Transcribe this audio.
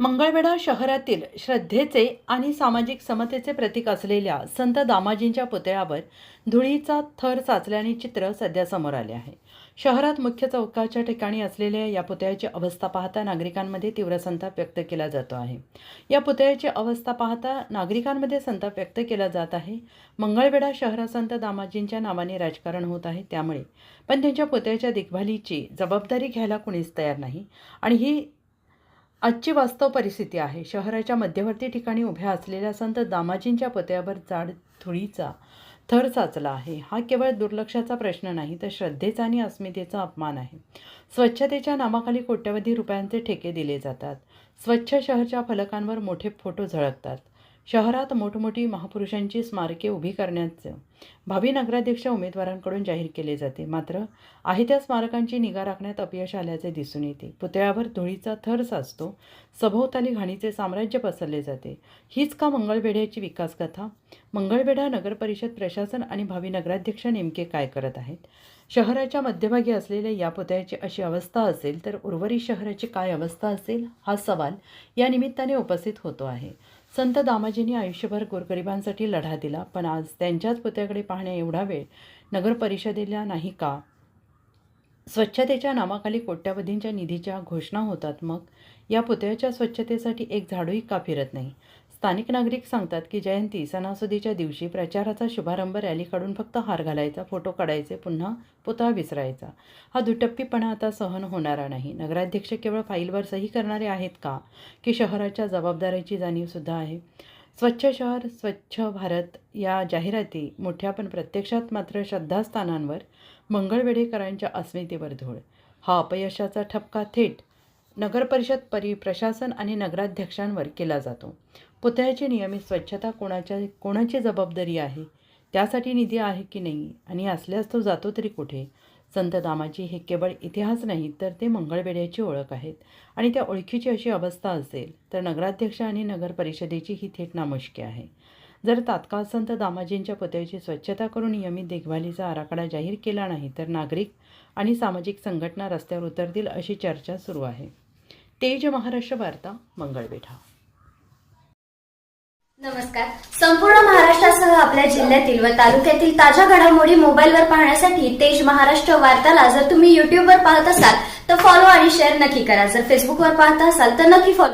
मंगळवेढा शहरातील श्रद्धेचे आणि सामाजिक समतेचे प्रतीक असलेल्या संत दामाजींच्या पुतळ्यावर धुळीचा थर साचल्याने चित्र सध्या समोर आले आहे. शहरात मुख्य चौकाच्या ठिकाणी असलेल्या या पुतळ्याची अवस्था पाहता नागरिकांमध्ये तीव्र संताप व्यक्त केला जातो आहे. या पुतळ्याची अवस्था पाहता नागरिकांमध्ये संताप व्यक्त केला जात आहे. मंगळवेढा शहरात संत दामाजींच्या नावाने राजकारण होत आहे त्यामुळे पण त्यांच्या पुतळ्याच्या देखभालीची जबाबदारी घ्यायला कुणीच तयार नाही आणि ही आजची वास्तव परिस्थिती आहे. शहराच्या मध्यवर्ती ठिकाणी उभ्या असलेल्या संत दामाजींच्या पुतळ्यावर जाड धुळीचा थर साचला आहे. हा केवळ दुर्लक्षाचा प्रश्न नाही तर श्रद्धेचा आणि अस्मितेचा अपमान आहे. स्वच्छतेच्या नामाखाली कोट्यवधी रुपयांचे ठेके दिले जातात. स्वच्छ शहरच्या फलकांवर मोठे फोटो झळकतात. शहरात मोठमोठी महापुरुषांची स्मारके उभी करण्याचं भावी नगराध्यक्ष उमेदवारांकडून जाहीर केले जाते. मात्र आहे त्या स्मारकांची निगा राखण्यात अपयश आल्याचे दिसून येते. पुतळ्यावर धुळीचा थर साचतो सभोवताली घाणीचे साम्राज्य पसरले जाते. हीच का मंगळवेढ्याची विकास कथा मंगळवेढा नगर परिषद प्रशासन आणि भावी नगराध्यक्ष नेमके काय करत आहेत? शहराच्या मध्यभागी असलेल्या या पुतळ्याची अशी अवस्था असेल तर उर्वरित शहराची काय अवस्था असेल? हा सवाल या निमित्ताने उपस्थित होतो आहे. संत दामाजींनी आयुष्यभर गोरगरिबांसाठी लढा दिला पण आज त्यांच्याच पुतळ्याकडे पाहण्या एवढा वेळ नगर परिषदेला नाही का? स्वच्छतेच्या नामाखाली कोट्यावधींच्या निधीच्या घोषणा होतात मग या पुतळ्याच्या स्वच्छतेसाठी एक झाडूही का फिरत नाही? स्थानिक नागरिक सांगतात की जयंती सणासुदीच्या दिवशी प्रचाराचा शुभारंभ रॅली काढून फक्त हार घालायचा फोटो काढायचे पुन्हा पुतळा विसरायचा. हा दुटप्पीपणा आता सहन होणारा नाही. नगराध्यक्ष केवळ फाईलवर सही करणारे आहेत का की शहराच्या जबाबदारीची जाणीवसुद्धा आहे? स्वच्छ शहर स्वच्छ भारत या जाहिराती मोठ्या पण प्रत्यक्षात मात्र श्रद्धास्थानांवर मंगळवेढेकरांच्या अस्मितेवर धूळ. हा अपयशाचा ठपका थेट नगरपरिषद परि प्रशासन आणि नगराध्यक्षांवर केला जातो. पुतळ्याची नियमित स्वच्छता कोणाच्या कोणाची जबाबदारी आहे? त्यासाठी निधी आहे की नाही? आणि असल्यास तो जातो तरी कुठे? संत दामाची हे केवळ इतिहास नाही तर ते मंगळवेढ्याची ओळख आहेत. आणि त्या ओळखीची अशी अवस्था असेल तर नगराध्यक्ष आणि नगर परिषदेची ही थेट नामुष्की आहे. जर तात्काळ संत दामाजींच्या पुतळ्याची स्वच्छता करून नियमित देखभालीचा आराखडा जाहीर केला नाही तर नागरिक आणि सामाजिक संघटना रस्त्यावर उतरतील अशी चर्चा सुरू आहे. तेज महाराष्ट्र वार्ता मंगळवेढा. नमस्कार. संपूर्ण महाराष्ट्रासह आपल्या जिल्ह्यातील व तालुक्यातील ताज्या घडामोडी मोबाईलवर पाहण्यासाठी तेज महाराष्ट्र वार्ताला जर तुम्ही युट्यूबवर पाहत असाल तर फॉलो आणि शेअर नक्की करा. जर फेसबुकवर पाहत असाल तर नक्की फॉलो